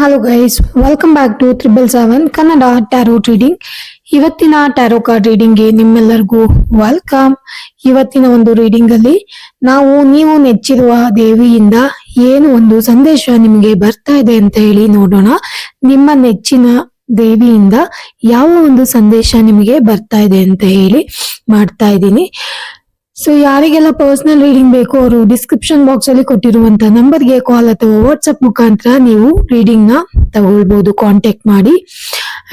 Hello guys welcome back to triple seven Kannada tarot reading ಇವತ್ತಿನ tarot card ರೀಡಿಂಗ್ಗೆ ನಿಮ್ಮೆಲ್ಲರಿಗೂ welcome ಇವತ್ತಿನ ಒಂದು ರೀಡಿಂಗ್ ಅಲ್ಲಿ ನಾವು, ನೀವು ನೆಚ್ಚಿರುವ ದೇವಿಯಿಂದ ಏನು ಒಂದು ಸಂದೇಶ ನಿಮಗೆ ಬರ್ತಾ ಇದೆ ಅಂತ ಹೇಳಿ ನೋಡೋಣ. ನಿಮ್ಮ ನೆಚ್ಚಿನ ದೇವಿಯಿಂದ ಯಾವ ಒಂದು ಸಂದೇಶ ನಿಮಗೆ ಬರ್ತಾ ಇದೆ ಅಂತ ಹೇಳಿ ಮಾಡ್ತಾ ಇದ್ದೀನಿ. ಸೊ ಯಾರಿಗೆಲ್ಲ ಪರ್ಸನಲ್ ರೀಡಿಂಗ್ ಬೇಕು, ಅವರು ಡಿಸ್ಕ್ರಿಪ್ಷನ್ ಬಾಕ್ಸ್ ಅಲ್ಲಿ ಕೊಟ್ಟಿರುವಂತ ನಂಬರ್ಗೆ ಕಾಲ್ ಅಥವಾ ವಾಟ್ಸ್ಆಪ್ ಮುಖಾಂತರ ನೀವು ರೀಡಿಂಗ್ನ ತಗೊಳ್ಬಹುದು ಕಾಂಟ್ಯಾಕ್ಟ್ ಮಾಡಿ.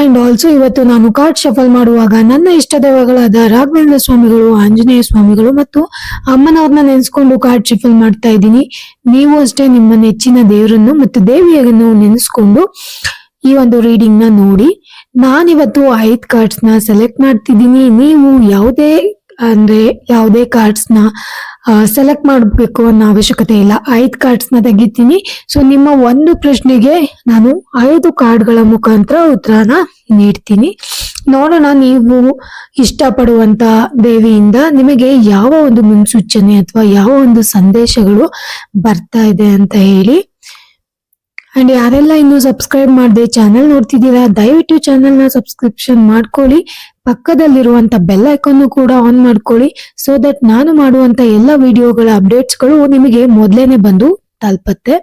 ಅಂಡ್ ಆಲ್ಸೋ ಇವತ್ತು ನಾನು ಕಾರ್ಡ್ ಶಫಲ್ ಮಾಡುವಾಗ ನನ್ನ ಇಷ್ಟ ದೈವಗಳಾದ ರಾಘವೇಂದ್ರ ಸ್ವಾಮಿಗಳು, ಆಂಜನೇಯ ಸ್ವಾಮಿಗಳು ಮತ್ತು ಅಮ್ಮನವ್ರನ್ನ ನೆನೆಸ್ಕೊಂಡು ಕಾರ್ಡ್ ಶಫಲ್ ಮಾಡ್ತಾ ಇದ್ದೀನಿ. ನೀವು ಅಷ್ಟೇ ನಿಮ್ಮ ನೆಚ್ಚಿನ ದೇವರನ್ನು ಮತ್ತು ದೇವಿಯನ್ನು ನೆನೆಸ್ಕೊಂಡು ಈ ಒಂದು ರೀಡಿಂಗ್ನ ನೋಡಿ. ನಾನಿವತ್ತು ಐದ್ ಕಾರ್ಡ್ಸ್ನ ಸೆಲೆಕ್ಟ್ ಮಾಡ್ತಿದ್ದೀನಿ. ನೀವು ಯಾವುದೇ ಅಂದ್ರೆ ಯಾವುದೇ ಕಾರ್ಡ್ಸ್ನ ಸೆಲೆಕ್ಟ್ ಮಾಡಬೇಕು ಅನ್ನೋ ಅವಶ್ಯಕತೆ ಇಲ್ಲ. ಐದು ಕಾರ್ಡ್ಸ್ನ ತೆಗಿತೀನಿ. ಸೊ ನಿಮ್ಮ ಒಂದು ಪ್ರಶ್ನೆಗೆ ನಾನು ಐದು ಕಾರ್ಡ್ಗಳ ಮುಖಾಂತರ ಉತ್ತರನ ನೀಡ್ತೀನಿ. ನೋಡೋಣ, ನೀವು ಇಷ್ಟಪಡುವಂತ ದೇವಿಯಿಂದ ನಿಮಗೆ ಯಾವ ಒಂದು ಮುನ್ಸೂಚನೆ ಅಥವಾ ಯಾವ ಒಂದು ಸಂದೇಶಗಳು ಬರ್ತಾ ಇದೆ ಅಂತ ಹೇಳಿ. ಅಂಡ್ ಯಾರೆಲ್ಲ ಇನ್ನು ಸಬ್ಸ್ಕ್ರೈಬ್ ಮಾಡದೆ ಚಾನೆಲ್ ನೋಡ್ತಿದ್ದೀರಾ, ದಯವಿಟ್ಟು ಚಾನೆಲ್ನ ಸಬ್ಸ್ಕ್ರಿಪ್ಷನ್ ಮಾಡ್ಕೊಳ್ಳಿ. ಪಕ್ಕದಲ್ಲಿರುವಂತ ಬೆಲ್ ಐಕನ್ನು ಕೂಡ ಆನ್ ಮಾಡ್ಕೊಳ್ಳಿ ಸೊ ದಟ್ ನಾನು ಮಾಡುವಂತ ಎಲ್ಲ ವಿಡಿಯೋಗಳ ಅಪ್ಡೇಟ್ಸ್ಗಳು ನಿಮಗೆ ಮೊದಲೇನೆ ಬಂದು ತಲುಪತ್ತೆ.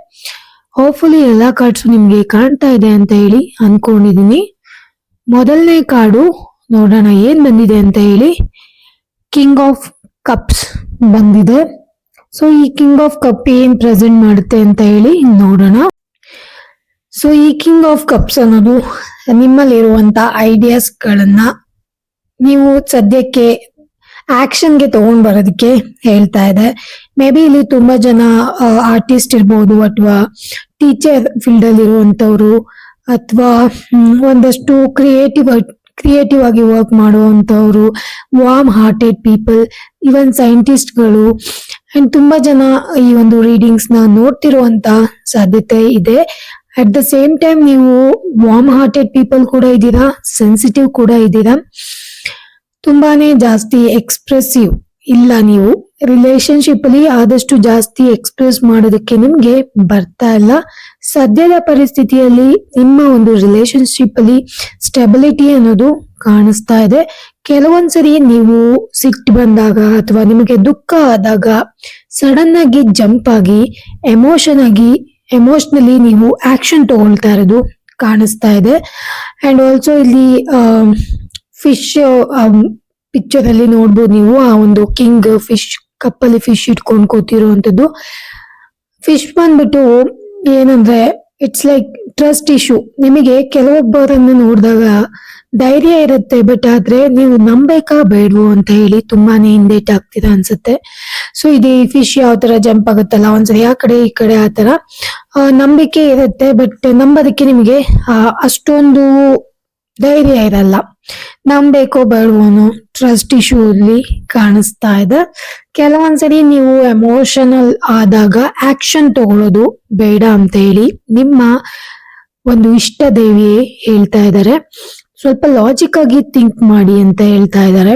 ಹೋಪ್ಫುಲಿ ಎಲ್ಲಾ ಕಾರ್ಡ್ಸ್ ನಿಮಗೆ ಕಾಣ್ತಾ ಇದೆ ಅಂತ ಹೇಳಿ ಅನ್ಕೊಂಡಿದೀನಿ. ಮೊದಲನೇ ಕಾರ್ಡು ನೋಡೋಣ ಏನ್ ಬಂದಿದೆ ಅಂತ ಹೇಳಿ. ಕಿಂಗ್ ಆಫ್ ಕಪ್ಸ್ ಬಂದಿದೆ. ಸೊ ಈ ಕಿಂಗ್ ಆಫ್ ಕಪ್ ಏನ್ ಪ್ರೆಸೆಂಟ್ ಮಾಡುತ್ತೆ ಅಂತ ಹೇಳಿ ನೋಡೋಣ. ಸೊ ಈ ಕಿಂಗ್ ಆಫ್ ಕಪ್ಸ್ ಅನ್ನೋದು ನಿಮ್ಮಲ್ಲಿರುವಂತ ಐಡಿಯಾಸ್ ಗಳನ್ನ ನೀವು ಸದ್ಯಕ್ಕೆ ಆಕ್ಷನ್ಗೆ ತಗೊಂಡ್ ಬರೋದಕ್ಕೆ ಹೇಳ್ತಾ ಇದೆ. ಮೇ ಬಿ ಇಲ್ಲಿ ತುಂಬಾ ಜನ ಆರ್ಟಿಸ್ಟ್ ಇರ್ಬೋದು ಅಥವಾ ಟೀಚರ್ ಫೀಲ್ಡ್ ಅಲ್ಲಿ ಇರುವಂತವ್ರು ಅಥವಾ ಒಂದಷ್ಟು ಕ್ರಿಯೇಟಿವ್ ಕ್ರಿಯೇಟಿವ್ ಆಗಿ ವರ್ಕ್ ಮಾಡುವಂತವ್ರು ವಾರ್ಮ್ ಹಾರ್ಟೆಡ್ ಪೀಪಲ್ ಇವನ್ ಸೈಂಟಿಸ್ಟ್ಗಳು ಅಂಡ್ ತುಂಬಾ ಜನ ಈ ಒಂದು ರೀಡಿಂಗ್ಸ್ನ ನೋಡ್ತಿರುವಂತ ಸಾಧ್ಯತೆ ಇದೆ. ಅಟ್ ದ ಸೇಮ್ ಟೈಮ್ ನೀವು ವಾರ್ಮ್ ಹಾರ್ಟೆಡ್ ಪೀಪಲ್ ಕೂಡ ಇದ್ದೀರಾ? ಸೆನ್ಸಿಟಿವ್ ಕೂಡ ಇದ್ದೀರಾ? ತುಂಬಾನೇ ಜಾಸ್ತಿ ಎಕ್ಸ್ಪ್ರೆಸಿವ್ ಇಲ್ಲ ನೀವು. ರಿಲೇಶನ್ಶಿಪ್ ಅಲ್ಲಿ ಆದಷ್ಟು ಜಾಸ್ತಿ ಎಕ್ಸ್ಪ್ರೆಸ್ ಮಾಡೋದಕ್ಕೆ ನಿಮ್ಗೆ ಬರ್ತಾ ಇಲ್ಲ. ಸದ್ಯದ ಪರಿಸ್ಥಿತಿಯಲ್ಲಿ ನಿಮ್ಮ ಒಂದು ರಿಲೇಶನ್ಶಿಪ್ ಅಲ್ಲಿ ಸ್ಟೆಬಿಲಿಟಿ ಅನ್ನೋದು ಕಾಣಿಸ್ತಾ ಇದೆ. ಕೆಲವೊಂದ್ಸರಿ ನೀವು ಸಿಟ್ಟು ಬಂದಾಗ ಅಥವಾ ನಿಮಗೆ ದುಃಖ ಆದಾಗ ಸಡನ್ ಆಗಿ ಜಂಪ್ ಆಗಿ ಎಮೋಷನ್ ಆಗಿ ಎಮೋಷನಲಿ ನೀವು ಆಕ್ಷನ್ ತಗೊಳ್ತಾ ಇರೋದು ಕಾಣಿಸ್ತಾ ಇದೆ. ಅಂಡ್ ಆಲ್ಸೋ ಇಲ್ಲಿ ಫಿಶ್ ಪಿಕ್ಚರ್ ಅಲ್ಲಿ ನೋಡ್ಬೋದು ನೀವು, ಆ ಒಂದು ಕಿಂಗ್ ಫಿಶ್ ಕಪ್ಪಲ್ಲಿ ಫಿಶ್ ಇಟ್ಕೊಂಡು ಕೂತಿರುವಂತದ್ದು ಫಿಶ್ ಬಂದ್ಬಿಟ್ಟು ಏನಂದ್ರೆ ಇಟ್ಸ್ ಲೈಕ್ ಟ್ರಸ್ಟ್ ಇಶ್ಯೂ ನಿಮಗೆ ಕೆಲವೊಬ್ಬರನ್ನು ನೋಡಿದಾಗ ಧೈರ್ಯ ಇರುತ್ತೆ ಬಟ್ ಆದ್ರೆ ನೀವು ನಂಬೇಕಾ ಬೇಡವು ಅಂತ ಹೇಳಿ ತುಂಬಾನೇ ಹಿಂದೇಟ್ ಆಗ್ತಿದೆ ಅನ್ಸುತ್ತೆ. ಸೊ ಇದು ಫಿಶ್ ಯಾವ ತರ ಜಂಪ್ ಆಗುತ್ತಲ್ಲ, ಒಂದ್ಸರಿ ಆ ಕಡೆ, ಈ ಕಡೆ ಆ ತರ. ನಂಬಿಕೆ ಇರುತ್ತೆ ಬಟ್ ನಂಬೋದಕ್ಕೆ ನಿಮಗೆ ಅಷ್ಟೊಂದು ಧೈರ್ಯ ಇರಲ್ಲ. ನಂಬೇಕೋ ಬೇಡವೋ ಅನ್ನೋ ಟ್ರಸ್ಟ್ ಇಶ್ಯೂ ಇಲ್ಲಿ ಕಾಣಿಸ್ತಾ ಇದೆ. ಕೆಲವೊಂದ್ಸರಿ ನೀವು ಎಮೋಷನಲ್ ಆದಾಗ ಆಕ್ಷನ್ ತಗೊಳ್ಳೋದು ಬೇಡ ಅಂತ ಹೇಳಿ ನಿಮ್ಮ ಒಂದು ಇಷ್ಟ ದೇವಿ ಹೇಳ್ತಾ ಇದ್ದಾರೆ. ಸ್ವಲ್ಪ ಲಾಜಿಕ್ ಆಗಿ ಥಿಂಕ್ ಮಾಡಿ ಅಂತ ಹೇಳ್ತಾ ಇದ್ದಾರೆ.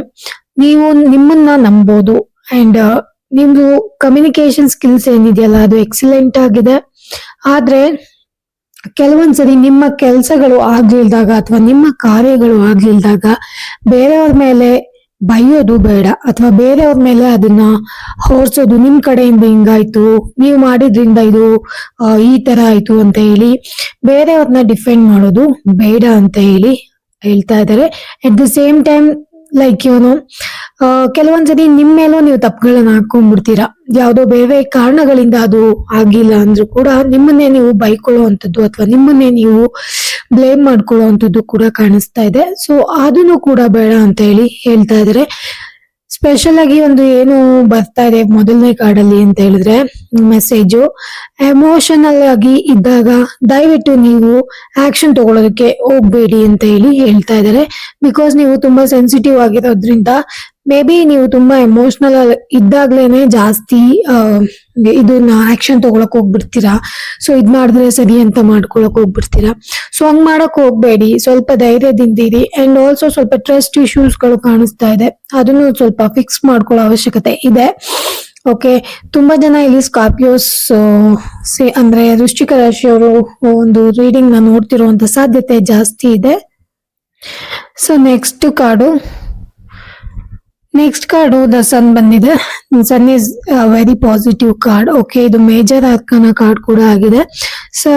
ನೀವು ನಿಮ್ಮನ್ನ ನಂಬೋದು ಅಂಡ್ ನಿಮ್ದು ಕಮ್ಯುನಿಕೇಶನ್ ಸ್ಕಿಲ್ಸ್ ಏನಿದೆಯಲ್ಲ, ಅದು ಎಕ್ಸಲೆಂಟ್ ಆಗಿದೆ. ಆದ್ರೆ, ಕೆಲವೊಂದ್ಸರಿ ನಿಮ್ಮ ಕೆಲಸಗಳು ಆಗ್ಲಿಲ್ದಾಗ ಅಥವಾ ನಿಮ್ಮ ಕಾರ್ಯಗಳು ಆಗ್ಲಿಲ್ದಾಗ ಬೇರೆಯವ್ರ ಮೇಲೆ ಬೈಯೋದು ಬೇಡ ಅಥವಾ ಬೇರೆಯವ್ರ ಮೇಲೆ ಅದನ್ನ ಹೊರ್ಸೋದು ನಿಮ್ ಕಡೆಯಿಂದ ಹಿಂಗಾಯ್ತು, ನೀವು ಮಾಡಿದ್ರಿಂದ ಇದು ಈ ತರ ಆಯ್ತು ಅಂತ ಹೇಳಿ ಬೇರೆಯವ್ರನ್ನ ಡಿಫೆಂಡ್ ಮಾಡೋದು ಬೇಡ ಅಂತ ಹೇಳಿ ಹೇಳ್ತಾ ಇದ್ದಾರೆ. At the same time like ಏನು ಕೆಲವೊಂದ್ಸರಿ ನಿಮ್ ಮೇಲೂ ನೀವು ತಪ್ಪುಗಳನ್ನ ಹಾಕೊಂಡ್ಬಿಡ್ತೀರಾ? ಯಾವುದೋ ಬೇರೆ ಕಾರಣಗಳಿಂದ ಅದು ಆಗಿಲ್ಲ ಅಂದ್ರೂ ಕೂಡ ನಿಮ್ಮನ್ನೇ ನೀವು ಬೈಕೊಳ್ಳುವಂಥದ್ದು ಅಥವಾ ನಿಮ್ಮನ್ನೇ ನೀವು ಬ್ಲೇಮ್ ಮಾಡ್ಕೊಳ್ಳುವಂಥದ್ದು ಕೂಡ ಕಾಣಿಸ್ತಾ ಇದೆ. ಸೊ ಅದನ್ನು ಕೂಡ ಬೇಡ ಅಂತ ಹೇಳಿ ಹೇಳ್ತಾ ಇದ್ದಾರೆ. ಸ್ಪೆಷಲ್ ಆಗಿ ಒಂದು ಏನು ಬರ್ತಾ ಇದೆ ಮೊದಲನೇ ಕಾರ್ಡಲ್ಲಿ ಅಂತ ಹೇಳಿದ್ರೆ ಮೆಸೇಜು ಎಮೋಷನಲ್ ಆಗಿ ಇದ್ದಾಗ ದಯವಿಟ್ಟು ನೀವು ಆಕ್ಷನ್ ತಗೊಳ್ಳೋದಕ್ಕೆ ಹೋಗ್ಬೇಡಿ ಅಂತ ಹೇಳಿ ಹೇಳ್ತಾ ಇದ್ದಾರೆ. ಬಿಕಾಸ್ ನೀವು ತುಂಬಾ ಸೆನ್ಸಿಟಿವ್ ಆಗಿರೋದ್ರಿಂದ ಮೇ ಬಿ ನೀವು ತುಂಬಾ ಎಮೋಷನಲ್ ಇದ್ದಾಗ್ಲೇನೆ ಜಾಸ್ತಿ ಇದನ್ನ ಆಕ್ಷನ್ ತಗೊಳಕ್ ಹೋಗ್ಬಿಡ್ತೀರಾ? ಸೊ ಇದ್ ಮಾಡಿದ್ರೆ ಸರಿ ಅಂತ ಮಾಡ್ಕೊಳಕ್ ಹೋಗ್ಬಿಡ್ತೀರಾ? ಸೊ ಹಂಗ್ ಮಾಡಕ್ ಹೋಗ್ಬೇಡಿ. ಸ್ವಲ್ಪ ಧೈರ್ಯದಿಂದಿರಿ ಅಂಡ್ ಆಲ್ಸೋ ಸ್ವಲ್ಪ ಟ್ರಸ್ಟ್ ಇಶ್ಯೂಸ್ಗಳು ಕಾಣಿಸ್ತಾ ಇದೆ. ಅದನ್ನು ಸ್ವಲ್ಪ ಫಿಕ್ಸ್ ಮಾಡ್ಕೊಳ್ಳೋ ಅವಶ್ಯಕತೆ ಇದೆ. ಓಕೆ ತುಂಬಾ ಜನ ಇಲ್ಲಿ ಸ್ಕಾರ್ಪಿಯೋಸ್ ಅಂದ್ರೆ ವೃಶ್ಚಿಕ ರಾಶಿಯವರು ಒಂದು ರೀಡಿಂಗ್ನ ನೋಡ್ತಿರುವಂತ ಸಾಧ್ಯತೆ ಜಾಸ್ತಿ ಇದೆ. So next card next card the sun ಬಂದಿದೆ. Sun is very positive card okay ಇದು ಮೇಜರ್ ಅರ್ಕನ ಕಾರ್ಡ್ ಕೂಡ ಆಗಿದೆ. ಸೊ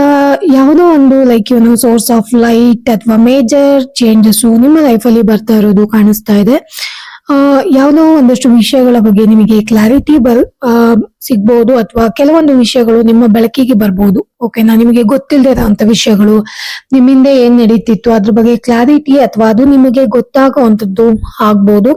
ಯಾವುದೋ ಒಂದು ಲೈಕ್ ಏನು ಸೋರ್ಸ್ ಆಫ್ ಲೈಟ್ ಅಥವಾ ಮೇಜರ್ ಚೇಂಜಸ್ ನಿಮ್ಮ ಲೈಫ್ ಅಲ್ಲಿ ಬರ್ತಾ ಇರೋದು ಕಾಣಿಸ್ತಾ ಇದೆ. ಯಾವುದೋ ಒಂದಷ್ಟು ವಿಷಯಗಳ ಬಗ್ಗೆ ನಿಮಗೆ ಕ್ಲಾರಿಟಿ ಬರ್ ಸಿಗ್ಬಹುದು ಅಥವಾ ಕೆಲವೊಂದು ವಿಷಯಗಳು ನಿಮ್ಮ ಬೆಳಕಿಗೆ ಬರ್ಬೋದು. ಓಕೆನಾ ನಿಮಗೆ ಗೊತ್ತಿಲ್ಲದಿರೋಂತ ವಿಷಯಗಳು. ನಿಮ್ಮಿಂದ ಏನ್ ನಡೀತಿತ್ತು, ಅದ್ರ ಬಗ್ಗೆ ಕ್ಲಾರಿಟಿ ಅಥವಾ ಅದು ನಿಮಗೆ ಗೊತ್ತಾಗುವಂತದ್ದು ಆಗ್ಬೋದು.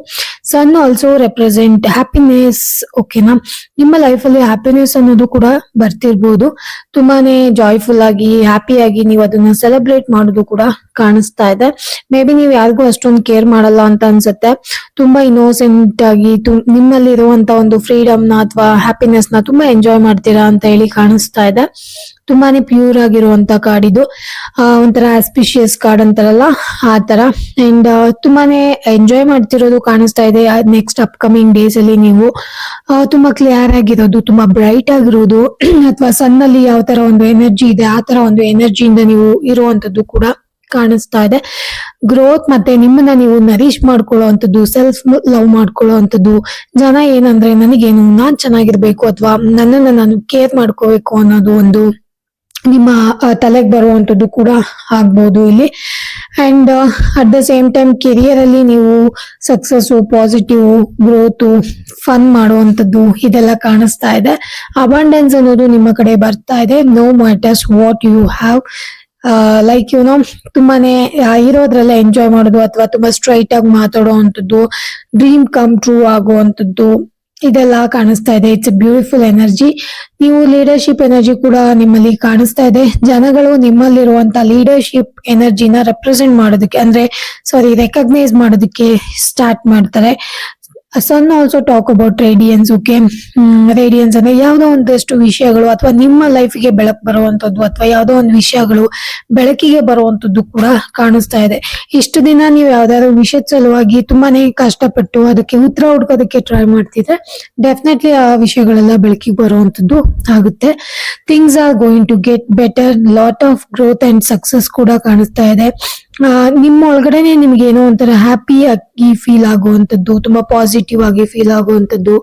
ಸನ್ ಆಲ್ಸೋ ರೆಪ್ರೆಸೆಂಟ್ ಹ್ಯಾಪಿನೆಸ್ ಓಕೆನಾ ನಿಮ್ಮ ಲೈಫ್ ಅಲ್ಲಿ ಹ್ಯಾಪಿನೆಸ್ ಅನ್ನೋದು ಕೂಡ ಬರ್ತಿರ್ಬೋದು. ತುಂಬಾನೇ ಜಾಯ್ಫುಲ್ ಆಗಿ ಹ್ಯಾಪಿ ಆಗಿ ನೀವು ಅದನ್ನ ಸೆಲೆಬ್ರೇಟ್ ಮಾಡೋದು ಕೂಡ ಕಾಣಿಸ್ತಾ ಇದೆ. ಮೇ ಬಿ ನೀವು ಯಾರಿಗೂ ಅಷ್ಟೊಂದು ಕೇರ್ ಮಾಡಲ್ಲ ಅಂತ ಅನ್ಸುತ್ತೆ. ತುಂಬಾ ಇನ್ನೋಸೆಂಟ್ ಆಗಿ ನಿಮ್ಮಲ್ಲಿ ಇರುವಂತ ಒಂದು ಫ್ರೀಡಮ್ನ ಅಥವಾ ಹ್ಯಾಪಿನೆಸ್ ನ ತುಂಬಾ ಎಂಜಾಯ್ ಮಾಡ್ತೀರಾ ಅಂತ ಹೇಳಿ ಕಾಣಿಸ್ತಾ ಇದೆ. ತುಂಬಾನೇ ಪ್ಯೂರ್ ಆಗಿರುವಂತ ಕಾರ್ಡ್ ಇದು. ಒಂಥರ ಆಸ್ಪಿಷಿಯಸ್ ಕಾರ್ಡ್ ಅಂತಾರಲ್ಲ, ಆ ಅಂಡ್ ತುಂಬಾನೇ ಎಂಜಾಯ್ ಮಾಡ್ತಿರೋದು ಕಾಣಿಸ್ತಾ ಇದೆ. ನೆಕ್ಸ್ಟ್ ಅಪ್ಕಮಿಂಗ್ ಡೇಸ್ ಅಲ್ಲಿ ನೀವು ತುಂಬಾ ಕ್ಲಿಯರ್ ಆಗಿರೋದು, ತುಂಬಾ ಬ್ರೈಟ್ ಆಗಿರೋದು, ಅಥವಾ ಸನ್ನಲ್ಲಿ ಯಾವ ತರ ಒಂದು ಎನರ್ಜಿ ಇದೆ, ಆ ತರ ಒಂದು ಎನರ್ಜಿಯಿಂದ ನೀವು ಇರುವಂತದ್ದು ಕೂಡ ಕಾಣಿಸ್ತಾ ಇದೆ. ಗ್ರೋತ್ ಮತ್ತೆ ನಿಮ್ಮನ್ನ ನೀವು ನರೀಶ್ ಮಾಡ್ಕೊಳ್ಳುವಂಥದ್ದು ಸೆಲ್ಫ್ ಲವ್ ಮಾಡ್ಕೊಳ್ಳೋ ಅಂಥದ್ದು ಜನ ಏನಂದ್ರೆ ನನಗೇನು ನಾನ್ ಚೆನ್ನಾಗಿರ್ಬೇಕು ಅಥವಾ ನನ್ನನ್ನ ನಾನು ಕೇರ್ ಮಾಡ್ಕೋಬೇಕು ಅನ್ನೋದು ಒಂದು ನಿಮ್ಮ ತಲೆಗೆ ಬರುವಂಥದ್ದು ಕೂಡ ಆಗ್ಬೋದು ಇಲ್ಲಿ. And at the same time career ಅಲ್ಲಿ ನೀವು ಸಕ್ಸಸ್ ಪಾಸಿಟಿವ್ ಗ್ರೋತ್ ಫನ್ ಮಾಡುವಂಥದ್ದು ಇದೆಲ್ಲ ಕಾಣಿಸ್ತಾ ಇದೆ. ಅಬಂಡೆನ್ಸ್ ಅನ್ನೋದು ನಿಮ್ಮ ಕಡೆ ಬರ್ತಾ ಇದೆ. No matters what you have like you know ತುಂಬಾನೇ ಇರೋದ್ರಲ್ಲ ಎಂಜಾಯ್ ಮಾಡೋದು ಅಥವಾ ತುಂಬಾ ಸ್ಟ್ರೈಟ್ ಆಗಿ ಮಾತಾಡೋ ಅಂಥದ್ದು ಡ್ರೀಮ್ ಕಮ್ ಟ್ರೂ ಆಗುವಂಥದ್ದು, ಇದೆಲ್ಲ ಕಾಣಿಸ್ತಾ ಇದೆ. ಇಟ್ಸ್ ಬ್ಯೂಟಿಫುಲ್ ಎನರ್ಜಿ ನೀವು ಲೀಡರ್ಶಿಪ್ ಎನರ್ಜಿ ಕೂಡ ನಿಮ್ಮಲ್ಲಿ ಕಾಣಿಸ್ತಾ ಇದೆ. ಜನಗಳು ನಿಮ್ಮಲ್ಲಿರುವಂತ ಲೀಡರ್ಶಿಪ್ ಎನರ್ಜಿನ ರೆಪ್ರೆಸೆಂಟ್ ಮಾಡೋದಕ್ಕೆ, ಅಂದ್ರೆ ಸಾರಿ ರೆಕಗ್ನೈಸ್ ಮಾಡೋದಕ್ಕೆ ಸ್ಟಾರ್ಟ್ ಮಾಡ್ತಾರೆ. Sun also talk about radiance okay radiance ಅಂದ್ರೆ ಯಾವುದೋ ಒಂದಷ್ಟು ವಿಷಯಗಳು ಅಥವಾ ನಿಮ್ಮ ಲೈಫ್ಗೆ ಬೆಳಕು ಬರುವಂತದ್ದು ಅಥವಾ ಯಾವುದೋ ಒಂದು ವಿಷಯಗಳು ಬೆಳಕಿಗೆ ಬರುವಂತದ್ದು ಕೂಡ ಕಾಣಿಸ್ತಾ ಇದೆ. ಇಷ್ಟು ದಿನ ನೀವು ಯಾವ್ದಾದ್ರು ವಿಷಯದ ಸಲುವಾಗಿ ತುಂಬಾನೇ ಕಷ್ಟಪಟ್ಟು ಅದಕ್ಕೆ ಉತ್ತರ ಹುಡ್ಕೋದಕ್ಕೆ ಟ್ರೈ ಮಾಡ್ತಿದ್ರೆ ಡೆಫಿನೆಟ್ಲಿ ಆ ವಿಷಯಗಳೆಲ್ಲ ಬೆಳಕಿಗೆ ಬರುವಂತದ್ದು ಆಗುತ್ತೆ. Things are going to get better lot of growth and success ಕೂಡ ಕಾಣಿಸ್ತಾ ಇದೆ. ನಿಮ್ಮ ಒಳಗಡೆನೆ ನಿಮ್ಗೆ ಏನೋ ಒಂಥರ ಹ್ಯಾಪಿ ಆಗಿ ಫೀಲ್ ಆಗುವಂಥದ್ದು, ತುಂಬಾ ಪಾಸಿಟಿವ್ ಆಗಿ ಫೀಲ್ ಆಗುವಂಥದ್ದು,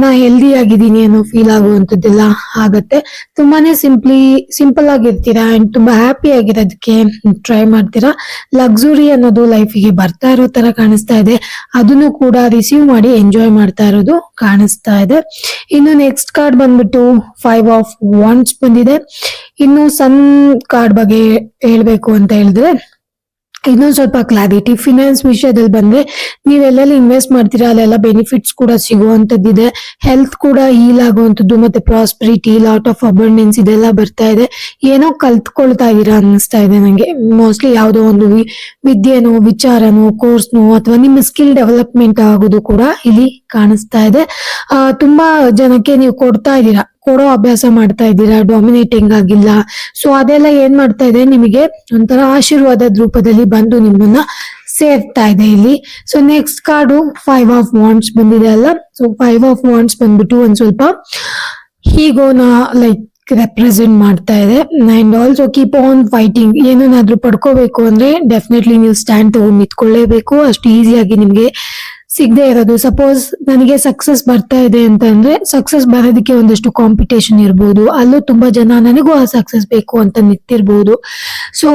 ನಾ ಹೆಲ್ದಿ ಆಗಿದ್ದೀನಿ ಅನ್ನೋ ಫೀಲ್ ಆಗುವಂಥದ್ದೆಲ್ಲ ಆಗತ್ತೆ. ತುಂಬಾನೇ ಸಿಂಪ್ಲಿ ಸಿಂಪಲ್ ಆಗಿರ್ತೀರಾ ಅಂಡ್ ತುಂಬಾ ಹ್ಯಾಪಿ ಆಗಿರೋದಕ್ಕೆ ಟ್ರೈ ಮಾಡ್ತೀರಾ? ಲಕ್ಸುರಿ ಅನ್ನೋದು ಲೈಫಿಗೆ ಬರ್ತಾ ಇರೋ ತರ ಕಾಣಿಸ್ತಾ ಇದೆ. ಅದನ್ನು ಕೂಡ ರಿಸೀವ್ ಮಾಡಿ ಎಂಜಾಯ್ ಮಾಡ್ತಾ ಇರೋದು ಕಾಣಿಸ್ತಾ ಇದೆ. ಇನ್ನು ನೆಕ್ಸ್ಟ್ ಕಾರ್ಡ್ ಬಂದ್ಬಿಟ್ಟು ಫೈವ್ ಆಫ್ ವಾಂಟ್ಸ್ ಬಂದಿದೆ. ಇನ್ನು ಸನ್ ಕಾರ್ಡ್ ಬಗ್ಗೆ ಹೇಳ್ಬೇಕು ಅಂತ ಹೇಳಿದ್ರೆ ಇನ್ನೊಂದ್ ಸ್ವಲ್ಪ ಕ್ಲಾರಿಟಿ ಫಿನಾನ್ಸ್ ವಿಷಯದಲ್ಲಿ ಬಂದ್ರೆ ನೀವ್ ಎಲ್ಲೆಲ್ಲಿ ಇನ್ವೆಸ್ಟ್ ಮಾಡ್ತೀರಾ, ಅಲ್ಲೆಲ್ಲ ಬೆನಿಫಿಟ್ಸ್ ಕೂಡ ಸಿಗುವಂತದ್ದಿದೆ. ಹೆಲ್ತ್ ಕೂಡ ಹೀಲ್ ಆಗುವಂತದ್ದು ಮತ್ತೆ ಪ್ರಾಸ್ಪರಿಟಿ ಲಾಟ್ ಆಫ್ ಅಬಂಡೆನ್ಸ್ ಇದೆಲ್ಲ ಬರ್ತಾ ಇದೆ. ಏನೋ ಕಲ್ತ್ಕೊಳ್ತಾ ಇದೀರಾ ಅನ್ನಿಸ್ತಾ ಇದೆ ನಂಗೆ. ಮೋಸ್ಟ್ಲಿ ಯಾವುದೋ ಒಂದು ವಿದ್ಯೆನೋ, ವಿಚಾರನೋ ಕೋರ್ಸ್ನೋ ಅಥವಾ ನಿಮ್ಮ ಸ್ಕಿಲ್ ಡೆವಲಪ್ಮೆಂಟ್ ಆಗೋದು ಕೂಡ ಇಲ್ಲಿ ಕಾಣಿಸ್ತಾ ಇದೆ. ತುಂಬಾ ಜನಕ್ಕೆ ನೀವು ಕೊಡ್ತಾ ಇದ್ದೀರಾ. ಕೊಡೋ ಅಭ್ಯಾಸ ಮಾಡ್ತಾ ಇದ್ದೀರಾ? ಡಾಮಿನೇಟಿಂಗ್ ಆಗಿಲ್ಲ. ಸೊ ಅದೆಲ್ಲ ಏನ್ ಮಾಡ್ತಾ ಇದೆ? ನಿಮಗೆ ಒಂಥರ ಆಶೀರ್ವಾದದ ರೂಪದಲ್ಲಿ ಬಂದು ನಿಮ್ಮನ್ನ ಸೇರ್ತಾ ಇದೆ ಇಲ್ಲಿ. So next card five of wands ಬಂದಿದೆ ಅಲ್ಲ? ಸೊ ಫೈವ್ ಆಫ್ ವಾಂಡ್ಸ್ ಬಂದ್ಬಿಟ್ಟು ಒಂದ್ ಸ್ವಲ್ಪ ಹೀಗೋನ ಲೈಕ್ ರೆಪ್ರೆಸೆಂಟ್ ಮಾಡ್ತಾ ಇದೆ. And also keep on fighting ಏನನ್ನಾದ್ರೂ ಪಡ್ಕೋಬೇಕು ಅಂದ್ರೆ ಡೆಫಿನೆಟ್ಲಿ ನೀವು ಸ್ಟ್ಯಾಂಡ್ ತಗೊಂಡು ನಿಂತ್ಕೊಳ್ಳೇಬೇಕು. ಅಷ್ಟು ಈಸಿಯಾಗಿ ನಿಮ್ಗೆ ಸಿಗದೆ ಇರೋದು. ಸಪೋಸ್ ನನಗೆ ಸಕ್ಸಸ್ ಬರ್ತಾ ಇದೆ ಅಂತಂದ್ರೆ ಸಕ್ಸಸ್ ಬರೋದಕ್ಕೆ ಒಂದಷ್ಟು ಕಾಂಪಿಟೇಷನ್ ಇರ್ಬೋದು. ಅಲ್ಲೂ ತುಂಬಾ ಜನ ನನಗೂ ಆ ಸಕ್ಸಸ್ ಬೇಕು ಅಂತ ನಿಂತಿರ್ಬೋದು. ಸೊ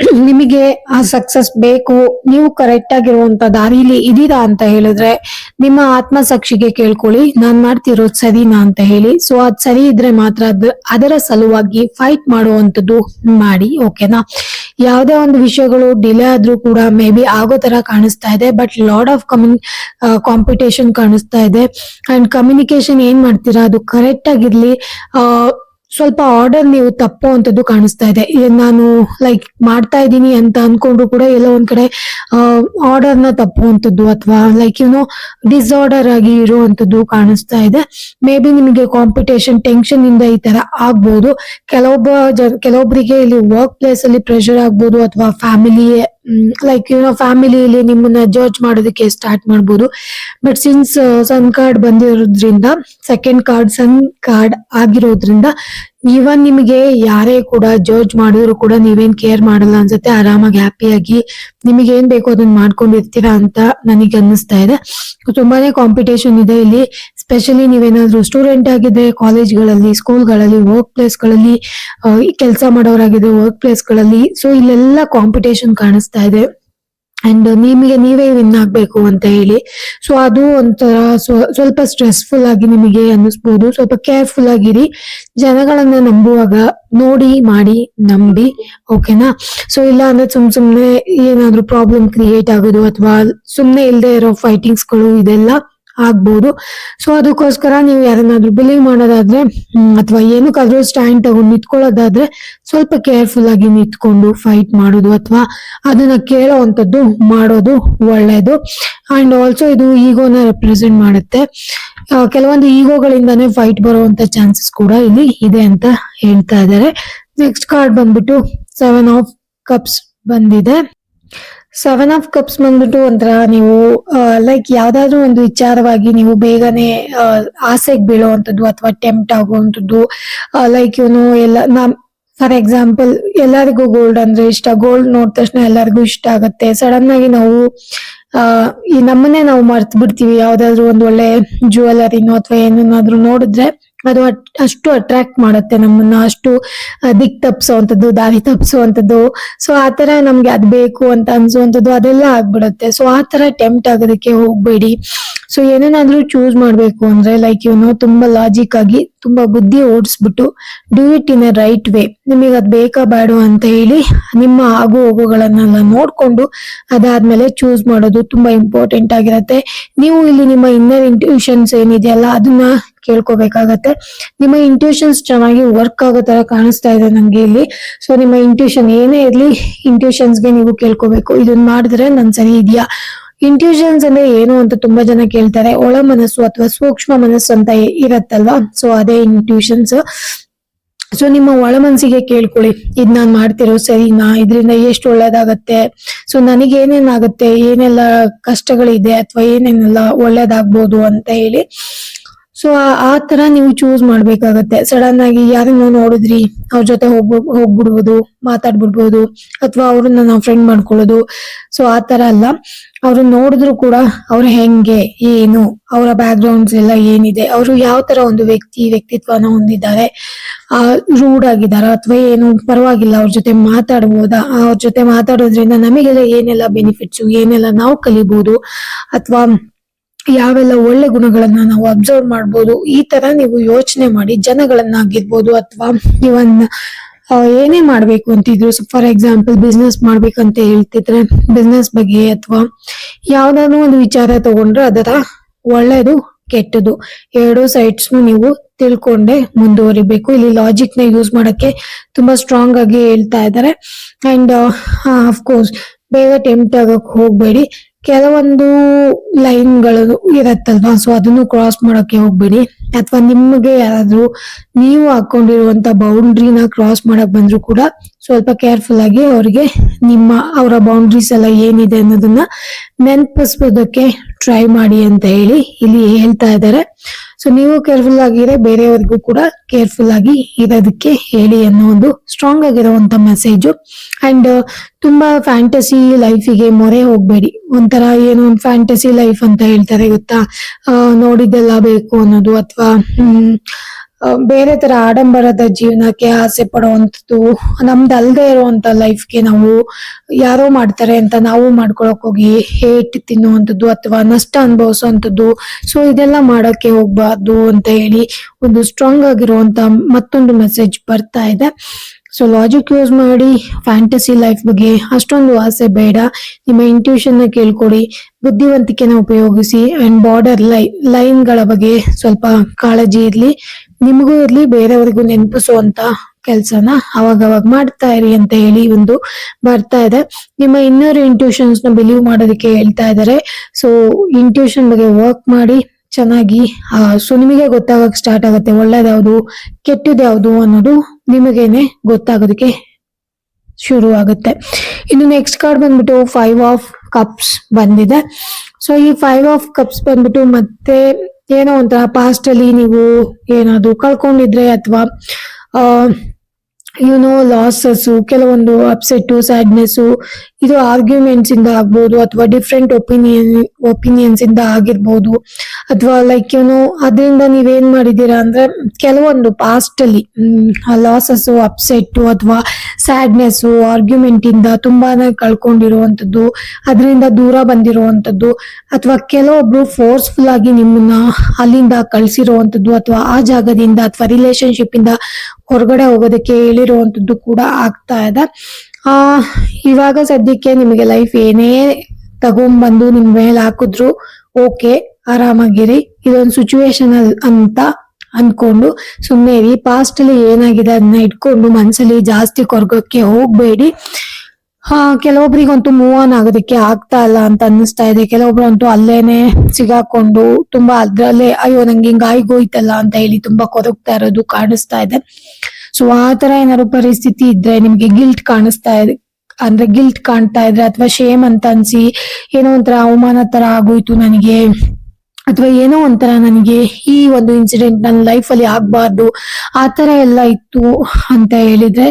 ನಿಮಗೆ ಆ ಸಕ್ಸಸ್ ಬೇಕು. ನೀವು ಕರೆಕ್ಟ್ ಆಗಿರುವಂತ ದಾರಿಲಿ ಇದೀರಾ ಅಂತ ಹೇಳಿದ್ರೆ ನಿಮ್ಮ ಆತ್ಮಸಾಕ್ಷಿಗೆ ಕೇಳ್ಕೊಳ್ಳಿ. ನಾನ್ ಮಾಡ್ತಿರೋದು ಸರಿನಾ ಅಂತ ಹೇಳಿ. ಸೊ ಅದ್ ಸರಿ ಇದ್ರೆ ಮಾತ್ರ ಅದ್- ಅದರ ಸಲುವಾಗಿ ಫೈಟ್ ಮಾಡುವಂತದ್ದು ಮಾಡಿ. ಓಕೆನಾ ಯಾವುದೇ ಒಂದು ವಿಷಯಗಳು ಡಿಲೇ ಆದ್ರೂ ಕೂಡ ಮೇ ಬಿ ಆಗೋ ತರ ಕಾಣಿಸ್ತಾ ಇದೆ ಬಟ್ ಲಾಡ್ ಆಫ್ ಕಮ್ಯುನಿ ಕಾಂಪಿಟೇಷನ್ ಕಾಣಿಸ್ತಾ ಇದೆ. ಅಂಡ್ ಕಮ್ಯುನಿಕೇಶನ್ ಏನ್ ಮಾಡ್ತೀರಾ? ಅದು ಕರೆಕ್ಟ್ ಆಗಿರ್ಲಿ ಸ್ವಲ್ಪ ಆರ್ಡರ್ ನೀವು ತಪ್ಪುವಂತದ್ದು ಕಾಣಿಸ್ತಾ ಇದೆ. ನಾನು ಲೈಕ್ ಮಾಡ್ತಾ ಇದ್ದೀನಿ ಅಂತ ಅನ್ಕೊಂಡ್ರು ಕೂಡ ಎಲ್ಲೋ ಒಂದ್ ಕಡೆ ಆರ್ಡರ್ನ ತಪ್ಪುವಂತದ್ದು ಅಥವಾ ಲೈಕ್ ಏನೋ ಡಿಸಾರ್ಡರ್ ಆಗಿ ಇರುವಂತದ್ದು ಕಾಣಿಸ್ತಾ ಇದೆ. ಮೇ ಬಿ ನಿಮಗೆ ಕಾಂಪಿಟೇಷನ್ ಟೆನ್ಷನ್ ಇಂದ ಈ ತರ ಆಗ್ಬೋದು. ಕೆಲವೊಬ್ಬ ಕೆಲವೊಬ್ಬರಿಗೆ ಇಲ್ಲಿ ವರ್ಕ್ ಪ್ಲೇಸ್ ಅಲ್ಲಿ ಪ್ರೆಷರ್ ಆಗ್ಬೋದು ಅಥವಾ ಫ್ಯಾಮಿಲಿ ಲೈಕ್ ಯು ನೋ ಫ್ಯಾಮಿಲಿಲಿ ನಿಮ್ಮನ್ನ ಜಡ್ಜ್ ಮಾಡೋದಕ್ಕೆ ಸ್ಟಾರ್ಟ್ ಮಾಡ್ಬೋದು. ಬಟ್ ಸಿನ್ಸ್ ಸನ್ ಕಾರ್ಡ್ ಬಂದಿರೋದ್ರಿಂದ ಸೆಕೆಂಡ್ ಕಾರ್ಡ್ ಸನ್ ಕಾರ್ಡ್ ಆಗಿರೋದ್ರಿಂದ ಈವನ್ ನಿಮಗೆ ಯಾರೇ ಕೂಡ ಜಡ್ಜ್ ಮಾಡಿದ್ರು ಕೂಡ ನೀವೇನ್ ಕೇರ್ ಮಾಡಲ್ಲ ಅನ್ಸುತ್ತೆ, ಆರಾಮಾಗಿ ಹ್ಯಾಪಿಯಾಗಿ ನಿಮಗೆ ಏನ್ ಬೇಕೋ ಅದನ್ನ ಮಾಡ್ಕೊಂಡಿರ್ತೀರಾ ಅಂತ ನನಗೆ ಅನ್ನಿಸ್ತಾ ಇದೆ ತುಂಬಾನೇ ಕಾಂಪಿಟೇಷನ್ ಇದೆ ಇಲ್ಲಿ. ಸ್ಪೆಷಲಿ ನೀವೇನಾದ್ರೂ ಸ್ಟೂಡೆಂಟ್ ಆಗಿದ್ರೆ ಕಾಲೇಜ್ಗಳಲ್ಲಿ ಸ್ಕೂಲ್ಗಳಲ್ಲಿ ವರ್ಕ್ ಪ್ಲೇಸ್ಗಳಲ್ಲಿ ಕೆಲಸ ಮಾಡೋರಾಗಿದ್ರೆ ವರ್ಕ್ ಪ್ಲೇಸ್ಗಳಲ್ಲಿ ಸೊ ಇಲ್ಲೆಲ್ಲ ಕಾಂಪಿಟೇಷನ್ ಕಾಣಿಸ್ತಾ ಇದೆ. ಅಂಡ್ ನಿಮಗೆ ನೀವೇ ವಿನ್ ಆಗ್ಬೇಕು ಅಂತ ಹೇಳಿ. ಸೊ ಅದು ಒಂಥರ ಸ್ವ- ಸ್ವಲ್ಪ ಸ್ಟ್ರೆಸ್ಫುಲ್ ಆಗಿ ನಿಮಗೆ ಅನ್ನಿಸ್ಬೋದು. ಸ್ವಲ್ಪ ಕೇರ್ಫುಲ್ ಆಗಿರಿ. ಜನಗಳನ್ನ ನಂಬುವಾಗ ನೋಡಿ, ಮಾಡಿ, ನಂಬಿ ಓಕೆನಾ ಸೊ ಇಲ್ಲ ಅಂದ್ರೆ ಸುಮ್ ಸುಮ್ನೆ ಏನಾದ್ರೂ ಪ್ರಾಬ್ಲಮ್ ಕ್ರಿಯೇಟ್ ಆಗೋದು ಅಥವಾ ಸುಮ್ನೆ ಇಲ್ಲದೆ ಇರೋ ಫೈಟಿಂಗ್ಸ್ಗಳು ಇದೆಲ್ಲ ಆಗ್ಬೋದು. ಸೊ ಅದಕ್ಕೋಸ್ಕರ ನೀವು ಯಾರನ್ನಾದ್ರೂ ಬಿಲೀವ್ ಮಾಡೋದಾದ್ರೆ ಅಥವಾ ಏನಕ್ಕಾದ್ರೂ ಸ್ಟ್ಯಾಂಡ್ ತಗೊಂಡು ನಿಂತ್ಕೊಳ್ಳೋದಾದ್ರೆ ಸ್ವಲ್ಪ ಕೇರ್ಫುಲ್ ಆಗಿ ನಿಂತ್ಕೊಂಡು ಫೈಟ್ ಮಾಡೋದು ಅಥವಾ ಅದನ್ನ ಕೇಳೋವಂಥದ್ದು ಮಾಡೋದು ಒಳ್ಳೇದು. ಅಂಡ್ ಆಲ್ಸೋ ಇದು ಈಗೋನ ರೆಪ್ರೆಸೆಂಟ್ ಮಾಡುತ್ತೆ. ಕೆಲವೊಂದು ಈಗೋಗಳಿಂದಾನೇ ಫೈಟ್ ಬರುವಂತ ಚಾನ್ಸಸ್ ಕೂಡ ಇಲ್ಲಿ ಇದೆ ಅಂತ ಹೇಳ್ತಾ ಇದ್ದಾರೆ. ನೆಕ್ಸ್ಟ್ ಕಾರ್ಡ್ ಬಂದ್ಬಿಟ್ಟು ಸೆವೆನ್ ಆಫ್ ಕಪ್ಸ್ ಬಂದಿದೆ. ಸೆವೆನ್ ಆಫ್ ಕಪ್ಸ್ ಬಂದ್ಬಿಟ್ಟು ಒಂಥರ ನೀವು ಲೈಕ್ ಯಾವ್ದಾದ್ರು ಒಂದು ವಿಚಾರವಾಗಿ ನೀವು ಬೇಗನೆ ಆಸೆಗೆ ಬೀಳುವಂಥದ್ದು ಅಥವಾ ಟೆಂಪ್ಟ್ ಆಗುವಂಥದ್ದು ಲೈಕ್ ಇವನು ಎಲ್ಲ, ನಮ್ ಫಾರ್ ಎಕ್ಸಾಂಪಲ್ ಎಲ್ಲರಿಗೂ ಗೋಲ್ಡ್ ಅಂದ್ರೆ ಇಷ್ಟ. ಗೋಲ್ಡ್ ನೋಡಿದ ತಕ್ಷಣ ಎಲ್ಲರಿಗೂ ಇಷ್ಟ ಆಗುತ್ತೆ. ಸಡನ್ ಆಗಿ ನಾವು ಈ ನಮ್ಮನ್ನೇ ನಾವು ಮರ್ತ್ ಬಿಡ್ತೀವಿ ಯಾವ್ದಾದ್ರು ಒಂದ್ ಒಳ್ಳೆ ಜ್ಯುವೆಲರಿನೋ ಅಥವಾ ಏನನ್ನಾದ್ರೂ ನೋಡಿದ್ರೆ ಅದು ಅಷ್ಟು ಅಟ್ರಾಕ್ಟ್ ಮಾಡುತ್ತೆ ನಮ್ಮನ್ನ ಅಷ್ಟು ಆ, ದಿಕ್ ತಪ್ಸುವಂಥದ್ದು ದಾರಿ ತಪ್ಸುವಂಥದ್ದು. ಸೊ ಆತರ ನಮ್ಗೆ ಅದ್ ಬೇಕು ಅಂತ ಅನ್ಸುವಂಥದ್ದು ಅದೆಲ್ಲ ಆಗ್ಬಿಡುತ್ತೆ. ಸೊ ಆತರ ಟೆಂಪ್ಟ್ ಆಗೋದಕ್ಕೆ ಹೋಗ್ಬೇಡಿ. ಸೊ ಏನೇನಾದ್ರೂ ಚೂಸ್ ಮಾಡ್ಬೇಕು ಅಂದ್ರೆ ಲೈಕ್ ಇವನು ತುಂಬಾ ಲಾಜಿಕ್ ಆಗಿ ತುಂಬಾ ಬುದ್ಧಿ ಓಡಿಸ್ಬಿಟ್ಟು do it in a right way ನಿಮಗೆ ಅದ್ ಬೇಕಾ ಬೇಡ ಅಂತ ಹೇಳಿ ನಿಮ್ಮ ಆಗು ಹೋಗುಗಳನ್ನೆಲ್ಲ ನೋಡ್ಕೊಂಡು ಅದಾದ್ಮೇಲೆ ಚೂಸ್ ಮಾಡೋದು ತುಂಬಾ ಇಂಪಾರ್ಟೆಂಟ್ ಆಗಿರತ್ತೆ. ನೀವು ಇಲ್ಲಿ ನಿಮ್ಮ ಇನ್ನರ್ ಇಂಟ್ಯೂಷನ್ಸ್ ಏನಿದೆಯಲ್ಲ ಅದನ್ನ ಕೇಳ್ಕೊಬೇಕಾಗತ್ತೆ. ನಿಮ್ಮ ಇಂಟ್ಯೂಷನ್ಸ್ ಚೆನ್ನಾಗಿ ವರ್ಕ್ ಆಗೋ ತರ ಕಾಣಿಸ್ತಾ ಇದೆ ನಂಗೆ ಇಲ್ಲಿ. ಸೊ ನಿಮ್ಮ ಇಂಟ್ಯೂಷನ್ ಏನೇ ಇರ್ಲಿ ಇಂಟ್ಯೂಷನ್ಸ್ಗೆ ನೀವು ಕೇಳ್ಕೋಬೇಕು. ಇದನ್ನ ಮಾಡಿದ್ರೆ ನನ್ ಸರಿ ಇದೆಯಾ? ಇಂಟ್ಯೂಷನ್ಸ್ ಅಂದ್ರೆ ಏನು ಅಂತ ತುಂಬಾ ಜನ ಕೇಳ್ತಾರೆ. ಒಳ ಮನಸ್ಸು ಅಥವಾ ಸೂಕ್ಷ್ಮ ಮನಸ್ಸು ಅಂತ ಇರತ್ತಲ್ವಾ? ಸೊ ಅದೇ ಇಂಟ್ಯೂಷನ್ಸ್ ಸೊ ನಿಮ್ಮ ಒಳ ಮನಸ್ಸಿಗೆ ಕೇಳ್ಕೊಳ್ಳಿ. ಇದ್ ನಾನ್ ಮಾಡ್ತಿರೋ ಸರಿನಾ? ಇದರಿಂದ ಎಷ್ಟು ಒಳ್ಳೇದಾಗತ್ತೆ? ಸೊ ನನಗೆ ಏನೇನಾಗತ್ತೆ? ಏನೆಲ್ಲ ಕಷ್ಟಗಳಿದೆ? ಅಥವಾ ಏನೇನೆಲ್ಲ ಒಳ್ಳೇದಾಗ್ಬೋದು ಅಂತ ಹೇಳಿ. ಸೊ ಆ ತರ ನೀವು ಚೂಸ್ ಮಾಡ್ಬೇಕಾಗತ್ತೆ. ಸಡನ್ ಆಗಿ ಯಾರನ್ನೋ ನೋಡಿದ್ರಿ, ಅವ್ರ ಜೊತೆ ಹೋಗ್, ಹೋಗ್ಬಿಡ್ಬೋದು, ಮಾತಾಡ್ಬಿಡ್ಬೋದು, ಅಥವಾ ಅವ್ರನ್ನ ನಾವು ಫ್ರೆಂಡ್ ಮಾಡ್ಕೊಳ್ಳೋದು. ಸೊ ಆ ತರ ಅಲ್ಲ. ಅವ್ರು ನೋಡಿದ್ರು ಕೂಡ ಅವ್ರು ಹೆಂಗೆ, ಏನು, ಅವರ ಬ್ಯಾಕ್ ಗ್ರೌಂಡ್ಸ್ ಎಲ್ಲ ಏನಿದೆ, ಅವರು ಯಾವ ತರ ಒಂದು ವ್ಯಕ್ತಿ, ವ್ಯಕ್ತಿತ್ವನ ಹೊಂದಿದ್ದಾರೆ, ಆ ರೂಡ್ ಆಗಿದಾರ ಅಥವಾ ಏನು, ಪರವಾಗಿಲ್ಲ, ಅವ್ರ ಜೊತೆ ಮಾತಾಡ್ಬೋದಾ, ಅವ್ರ ಜೊತೆ ಮಾತಾಡೋದ್ರಿಂದ ನಮಗೆಲ್ಲ ಏನೆಲ್ಲ ಬೆನಿಫಿಟ್ಸ್ ಏನೆಲ್ಲ ನಾವು ಕಲಿಬಹುದು ಅಥವಾ ಯಾವೆಲ್ಲ ಒಳ್ಳೆ ಗುಣಗಳನ್ನ ನಾವು ಅಬ್ಸರ್ವ್ ಮಾಡ್ಬೋದು, ಈ ತರ ನೀವು ಯೋಚನೆ ಮಾಡಿ ಜನಗಳನ್ನಾಗಿರ್ಬೋದು ಅಥವಾ ಇವನ್ ಏನೇ ಮಾಡ್ಬೇಕು ಅಂತಿದ್ರು ಫಾರ್ ಎಕ್ಸಾಂಪಲ್ ಬಿಸ್ನೆಸ್ ಮಾಡ್ಬೇಕಂತ ಹೇಳ್ತಿದ್ರೆ ಬಿಸ್ನೆಸ್ ಬಗ್ಗೆ ಅಥವಾ ಯಾವ್ದಾದ್ರು ಒಂದು ವಿಚಾರ ತಗೊಂಡ್ರೆ ಅದರ ಒಳ್ಳೇದು, ಕೆಟ್ಟದು. ಎರಡು ಸೈಡ್ಸ್ ನೀವು ತಿಳ್ಕೊಂಡೆ ಮುಂದುವರಿಬೇಕು. ಇಲ್ಲಿ ಲಾಜಿಕ್ನ ಯೂಸ್ ಮಾಡಕ್ಕೆ ತುಂಬಾ ಸ್ಟ್ರಾಂಗ್ ಆಗಿ ಹೇಳ್ತಾ ಇದ್ದಾರೆ ಅಂಡ್ ಕೋರ್ಸ್ ಬೇಗ ಟೆಂಪ್ಟ್ ಆಗಕ್ ಹೋಗ್ಬೇಡಿ. ಕೆಲವೊಂದು ಲೈನ್ಗಳು ಇರತ್ತಲ್ವಾ? ಸೊ ಅದನ್ನು ಕ್ರಾಸ್ ಮಾಡೋಕೆ ಹೋಗ್ಬೇಡಿ. ಅಥವಾ ನಿಮಗೆ ಯಾರಾದ್ರೂ ನೀವು ಹಾಕೊಂಡಿರುವಂತ ಬೌಂಡ್ರಿನ ಕ್ರಾಸ್ ಮಾಡಕ್ ಬಂದ್ರು ಕೂಡ ಸ್ವಲ್ಪ ಕೇರ್ಫುಲ್ ಆಗಿ ಅವ್ರಿಗೆ ನಿಮ್ಮ, ಅವರ ಬೌಂಡ್ರೀಸ್ ಎಲ್ಲ ಏನಿದೆ ಅನ್ನೋದನ್ನ ನೆನಪಿಸೋದಕ್ಕೆ ಟ್ರೈ ಮಾಡಿ ಅಂತ ಹೇಳಿ ಇಲ್ಲಿ ಹೇಳ್ತಾ ಇದ್ದಾರೆ. ಸೊ ನೀವು ಕೇರ್ಫುಲ್ ಆಗಿದ್ರೆ ಬೇರೆಯವರಿಗೂ ಕೂಡ ಕೇರ್ಫುಲ್ ಆಗಿ ಇರೋದಕ್ಕೆ ಹೇಳಿ ಅನ್ನೋ ಒಂದು ಸ್ಟ್ರಾಂಗ್ ಆಗಿರೋಂತ ಮೆಸೇಜ್ ಅಂಡ್ ತುಂಬಾ ಫ್ಯಾಂಟಸಿ ಲೈಫಿಗೆ ಮೊರೆ ಹೋಗ್ಬೇಡಿ. ಒಂಥರ ಏನೋ ಒಂದು ಫ್ಯಾಂಟಸಿ ಲೈಫ್ ಅಂತ ಹೇಳ್ತಾರೆ ಗೊತ್ತಾ? ನೋಡಿದ್ದೆಲ್ಲ ಬೇಕು ಅನ್ನೋದು, ಅಥವಾ ಬೇರೆ ತರ ಆಡಂಬರದ ಜೀವನಕ್ಕೆ ಆಸೆ ಪಡುವಂಥದ್ದು, ನಮ್ದು ಅಲ್ಲದೆ ಇರುವಂತ ಲೈಫ್ಗೆ ನಾವು ಯಾರೋ ಮಾಡ್ತಾರೆ ಅಂತ ನಾವು ಮಾಡ್ಕೊಳಕ್ ಹೋಗಿ ಹೇಟ್ ತಿನ್ನುವಂಥದ್ದು ಅಥವಾ ನಷ್ಟ ಅನುಭವಿಸುವಂಥದ್ದು. ಸೊ ಇದೆಲ್ಲ ಮಾಡಕ್ಕೆ ಹೋಗ್ಬಾರ್ದು ಅಂತ ಹೇಳಿ ಒಂದು ಸ್ಟ್ರಾಂಗ್ ಆಗಿರುವಂತ ಮತ್ತೊಂದು ಮೆಸೇಜ್ ಬರ್ತಾ ಇದೆ. ಸೊ ಲಾಜಿಕ್ ಯೂಸ್ ಮಾಡಿ ಫ್ಯಾಂಟಸಿ ಲೈಫ್ ಬಗ್ಗೆ ಅಷ್ಟೊಂದು ಆಸೆ ಬೇಡ. ನಿಮ್ಮ ಇಂಟ್ಯೂಷನ್ನ ಕೇಳ್ಕೊಡಿ. ಬುದ್ಧಿವಂತಿಕೆನ ಉಪಯೋಗಿಸಿ ಅಂಡ್ ಬಾರ್ಡರ್ ಲೈ ಲೈನ್ಗಳ ಬಗ್ಗೆ ಸ್ವಲ್ಪ ಕಾಳಜಿ ಇರ್ಲಿ. ನಿಮಗೂ ಇರ್ಲಿ, ಬೇರೆಯವರಿಗೂ ನೆನಪಿಸುವಂತ ಕೆಲಸನ ಅವಾಗ ಅವಾಗ ಮಾಡ್ತಾ ಇರಿ ಅಂತ ಹೇಳಿ ಒಂದು ಬರ್ತಾ ಇದೆ. ನಿಮ್ಮ ಇನ್ನರ್ ಇಂಟ್ಯೂಷನ್ಸ್ನ ಬಿಲೀವ್ ಮಾಡೋದಕ್ಕೆ ಹೇಳ್ತಾ ಇದ್ದಾರೆ. ಸೊ ಇಂಟ್ಯೂಷನ್ ಬಗ್ಗೆ ವರ್ಕ್ ಮಾಡಿ ಚೆನ್ನಾಗಿ ಸೊ ನಿಮಗೆ ಗೊತ್ತಾಗಕ್ ಸ್ಟಾರ್ಟ್ ಆಗುತ್ತೆ. ಒಳ್ಳೇದ್ಯಾವ್ದು ಯಾವ್ದು ಅನ್ನೋದು ನಿಮಗೇನೆ ಗೊತ್ತಾಗೋದಕ್ಕೆ ಶುರು ಆಗುತ್ತೆ ಇನ್ನು ನೆಕ್ಸ್ಟ್ ಕಾರ್ಡ್ ಬಂದ್ಬಿಟ್ಟು ಫೈವ್ ಆಫ್ ಕಪ್ಸ್ ಬಂದಿದೆ. ಸೊ ಈ ಫೈವ್ ಆಫ್ ಕಪ್ಸ್ ಬಂದ್ಬಿಟ್ಟು ಮತ್ತೆ ಏನೋ ಒಂಥರ ಪಾಸ್ಟ್ ಅಲ್ಲಿ ನೀವು ಏನಾದ್ರು ಕಳ್ಕೊಂಡಿದ್ರೆ ಅಥವಾ ಯುನೋ ಲಾಸಸ್ಸು ಕೆಲವೊಂದು ಅಪ್ಸೆಟ್ಟು ಸ್ಯಾಡ್ನೆಸ್ ಇದು ಆರ್ಗ್ಯುಮೆಂಟ್ಸ್ ಇಂದ ಆಗ್ಬೋದು ಅಥವಾ ಡಿಫ್ರೆಂಟ್ ಒಪಿನಿಯನ್ ಒಪಿನಿಯನ್ಸ್ ಇಂದ ಆಗಿರ್ಬೋದು. ಅಥವಾ ಲೈಕ್ ಏನೋ ಅದರಿಂದ ನೀವೇನ್ ಮಾಡಿದೀರಾ ಅಂದ್ರೆ ಕೆಲವೊಂದು ಪಾಸ್ಟ್ ಅಲ್ಲಿ ಲಾಸಸ್ ಅಪ್ಸೆಟ್ ಅಥವಾ ಸ್ಯಾಡ್ನೆಸ್ ಆರ್ಗ್ಯುಮೆಂಟ್ ಇಂದ ತುಂಬಾನೇ ಕಳ್ಕೊಂಡಿರುವಂತದ್ದು ಅದರಿಂದ ದೂರ ಬಂದಿರುವಂತದ್ದು ಅಥವಾ ಕೆಲವೊಬ್ರು ಫೋರ್ಸ್ಫುಲ್ ಆಗಿ ನಿಮ್ಮನ್ನ ಅಲ್ಲಿಂದ ಕಳ್ಸಿರುವಂತದ್ದು ಅಥವಾ ಆ ಜಾಗದಿಂದ ಅಥವಾ ರಿಲೇಶನ್ಶಿಪ್ ಇಂದ ಹೊರಗಡೆ ಹೋಗೋದಕ್ಕೆ ಹೇಳಿರುವಂತದ್ದು ಕೂಡ ಆಗ್ತಾ ಇದೆ. ಆ, ಇವಾಗ ಸದ್ಯಕ್ಕೆ ನಿಮಗೆ ಲೈಫ್ ಏನೇ ತಗೊಂಡ್ಬಂದು ನಿಮ್ ಮೇಲೆ ಹಾಕಿದ್ರು ಓಕೆ ಆರಾಮಾಗಿರಿ. ಇದೊಂದು ಸಿಚುವೇಶನ್ ಅಂತ ಅನ್ಕೊಂಡು ಸುಮ್ಮನೆ ಇರಿ. ಪಾಸ್ಟ್ ಅಲ್ಲಿ ಏನಾಗಿದೆ ಅದನ್ನ ಇಟ್ಕೊಂಡು ಮನ್ಸಲ್ಲಿ ಜಾಸ್ತಿ ಕೊರಗೋಕೆ ಹೋಗ್ಬೇಡಿ. ಹಾ, ಕೆಲವೊಬ್ರಿಗಂತೂ ಮೂವ್ ಆನ್ ಆಗೋದಕ್ಕೆ ಆಗ್ತಾ ಇಲ್ಲ ಅಂತ ಅನ್ನಿಸ್ತಾ ಇದೆ. ಕೆಲವೊಬ್ರಂತೂ ಅಲ್ಲೇನೆ ಸಿಗಾಕೊಂಡು ತುಂಬಾ ಅದ್ರಲ್ಲೇ, ಅಯ್ಯೋ, ನಂಗೆ ಹಿಂಗ್ ಆಯ್ಗೋಯ್ತಲ್ಲ ಅಂತ ಹೇಳಿ ತುಂಬಾ ಕೊರಗ್ತಾ ಇರೋದು ಕಾಣಿಸ್ತಾ ಇದೆ. ಸೊ ಆ ತರ ಏನಾದ್ರು ಪರಿಸ್ಥಿತಿ ಇದ್ರೆ ನಿಮ್ಗೆ ಗಿಲ್ಟ್ ಕಾಣಿಸ್ತಾ ಇದೆ, ಅಂದ್ರೆ ಗಿಲ್ಟ್ ಕಾಣ್ತಾ ಇದ್ರೆ ಅಥವಾ ಶೇಮ್ ಅಂತ ಅನ್ಸಿ ಏನೋ ಒಂಥರ ಅವಮಾನ ತರ ಆಗೋಯ್ತು ನನಗೆ, ಅಥವಾ ಏನೋ ಒಂಥರ ನನಗೆ ಈ ಒಂದು ಇನ್ಸಿಡೆಂಟ್ ನನ್ನ ಲೈಫ್ ಅಲ್ಲಿ ಆಗ್ಬಾರ್ದು, ಆ ತರ ಎಲ್ಲ ಇತ್ತು ಅಂತ ಹೇಳಿದ್ರೆ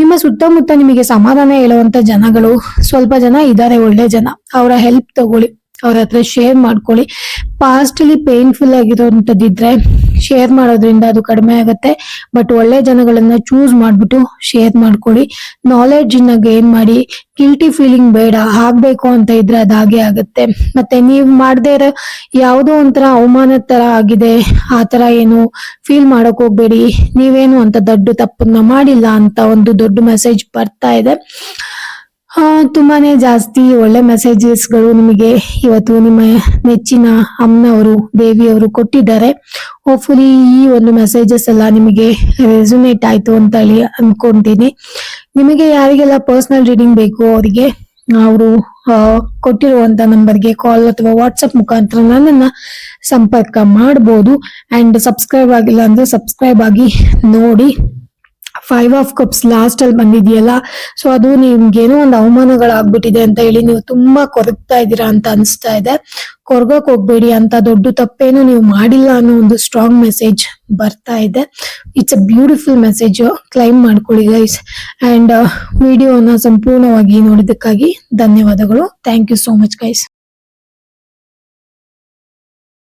ನಿಮ್ಮ ಸುತ್ತಮುತ್ತ ನಿಮಗೆ ಸಮಾಧಾನ ಹೇಳುವಂತ ಜನಗಳು ಸ್ವಲ್ಪ ಜನ ಇದ್ದಾರೆ, ಒಳ್ಳೆ ಜನ. ಅವರ ಹೆಲ್ಪ್ ತಗೊಳ್ಳಿ. ಅವ್ರ ಹತ್ರ ಶೇರ್ ಮಾಡ್ಕೊಳ್ಳಿ. ಪಾಸ್ಟ್ ಅಲ್ಲಿ ಪೇನ್ಫುಲ್ ಆಗಿರೋಂಥದ್ದಿದ್ರೆ ಶೇರ್ ಮಾಡೋದ್ರಿಂದ ಅದು ಕಡಿಮೆ ಆಗುತ್ತೆ. ಬಟ್ ಒಳ್ಳೆ ಜನಗಳನ್ನ ಚೂಸ್ ಮಾಡ್ಬಿಟ್ಟು ಶೇರ್ ಮಾಡ್ಕೊಳ್ಳಿ. ನಾಲೆಡ್ಜ್ನ ಗೇನ್ ಮಾಡಿ. ಗಿಲ್ಟಿ ಫೀಲಿಂಗ್ ಬೇಡ. ಆಗ್ಬೇಕು ಅಂತ ಇದ್ರೆ ಅದಾಗೆ ಆಗುತ್ತೆ. ಮತ್ತೆ ನೀವು ಮಾಡದೇ ಇರೋ ಯಾವುದೋ ಒಂಥರ ಅವಮಾನ ತರ ಆಗಿದೆ. ಆ ತರ ಏನು ಫೀಲ್ ಮಾಡಕ್ ಹೋಗ್ಬೇಡಿ. ನೀವೇನು ಅಂತ ದೊಡ್ಡ ತಪ್ಪನ್ನ ಮಾಡಿಲ್ಲ ಅಂತ ಒಂದು ದೊಡ್ಡ ಮೆಸೇಜ್ ಬರ್ತಾ ಇದೆ. ತುಂಬಾನೇ ಜಾಸ್ತಿ ಒಳ್ಳೆ ಮೆಸೇಜಸ್ಗಳು ನಿಮಗೆ ಇವತ್ತು ನಿಮ್ಮ ನೆಚ್ಚಿನ ಅಮ್ಮನವರು, ದೇವಿಯವರು ಕೊಟ್ಟಿದ್ದಾರೆ. ಹೋಪ್ಫುಲಿ ಈ ಒಂದು ಮೆಸೇಜಸ್ ಎಲ್ಲ ನಿಮಗೆ ರೆಸುನೇಟ್ ಆಯ್ತು ಅಂತ ಹೇಳಿ ಅನ್ಕೊಂತೀನಿ. ನಿಮಗೆ ಯಾರಿಗೆಲ್ಲ ಪರ್ಸನಲ್ ರೀಡಿಂಗ್ ಬೇಕು ಅವರಿಗೆ ಅವರು ಕೊಟ್ಟಿರುವಂತ ನಂಬರ್ಗೆ ಕಾಲ್ ಅಥವಾ ವಾಟ್ಸಪ್ ಮುಖಾಂತರ ನನ್ನ ಸಂಪರ್ಕ ಮಾಡಬಹುದು ಅಂಡ್ ಸಬ್ಸ್ಕ್ರೈಬ್ ಆಗಿಲ್ಲ ಅಂದ್ರೆ ಸಬ್ಸ್ಕ್ರೈಬ್ ಆಗಿ ನೋಡಿ. ಫೈವ್ ಆಫ್ ಕಪ್ಸ್ ಲಾಸ್ಟ್ ಅಲ್ಲಿ ಬಂದಿದೆಯಲ್ಲ? ಸೊ ಅದು ನಿಮ್ಗೇನೋ ಒಂದು ಅವಮಾನಗಳಾಗ್ಬಿಟ್ಟಿದೆ ಅಂತ ಹೇಳಿ ನೀವು ತುಂಬಾ ಕೊರಗ್ತಾ ಇದ್ದೀರಾ ಅಂತ ಅನ್ಸ್ತಾ ಇದೆ. ಕೊರ್ಗಕ್ ಹೋಗ್ಬೇಡಿ ಅಂತ ದೊಡ್ಡ ತಪ್ಪೇನು ನೀವು ಮಾಡಿಲ್ಲ ಅನ್ನೋ ಒಂದು ಸ್ಟ್ರಾಂಗ್ ಮೆಸೇಜ್ ಬರ್ತಾ ಇದೆ. It's a beautiful message claim ಮಾಡ್ಕೊಳ್ಳಿ ಗೈಸ್ ಅಂಡ್ ವಿಡಿಯೋನ ಸಂಪೂರ್ಣವಾಗಿ ನೋಡಿದ್ದಕ್ಕಾಗಿ ಧನ್ಯವಾದಗಳು. Thank you so much guys